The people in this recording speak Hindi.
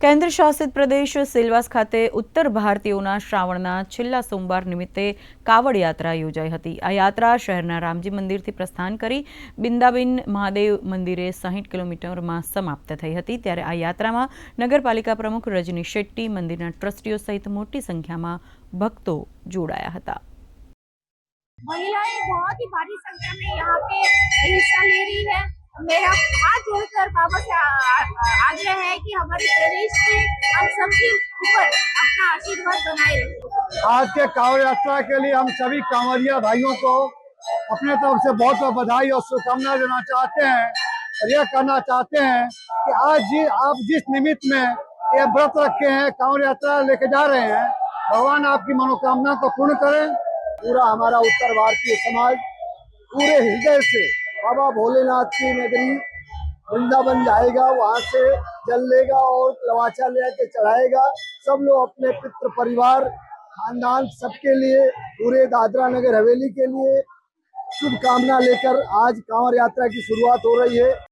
કેન્દ્ર શાસિત પ્રદેશ સિલવાસ ખાતે ઉત્તર ભારતીયોના શ્રાવણના છેલ્લા સોમવાર નિમિત્તે કાવડ યાત્રા યોજાઈ હતી આ યાત્રા શહેરના રામજી મંદિરથી પ્રસ્થાન કરી બિંદાબિન મહાદેવ મંદિરે સાહીઠ કિલોમીટરમાં સમાપ્ત થઈ હતી ત્યારે આ યાત્રામાં નગરપાલિકા પ્રમુખ રજની શેટ્ટી મંદિરના ટ્રસ્ટીઓ સહિત મોટી સંખ્યામાં ભક્તો જોડાયા હતા महिलाएं बहुत ही भारी संख्या में यहाँ पे हिस्सा ले रही है मेरा हाथ जोड़कर बाबा से आ- आ- आग्रह है कि हमारे प्रदेश के हम सबके ऊपर अपना आशीर्वाद बनाए रखें। आज के कांवड़ यात्रा के लिए हम सभी कांवरिया भाइयों को अपने तरफ़ से बहुत बहुत बधाई और शुभकामना देना चाहते हैं और यह कहना चाहते हैं कि आज जी, आप जिस निमित्त में ये व्रत रखे हैं, कांवड़ यात्रा लेके जा रहे हैं, भगवान आपकी मनोकामना को पूर्ण करें। पूरा हमारा उत्तर भारतीय समाज पूरे हृदय से बाबा भोलेनाथ की नगरी वृंदावन जाएगा, वहाँ से जल लेगा और लवाचा ले आके चढ़ाएगा। सब लोग अपने पितृ परिवार, खानदान सबके लिए, पूरे दादरा नगर हवेली के लिए शुभकामना लेकर आज कांवर यात्रा की शुरुआत हो रही है।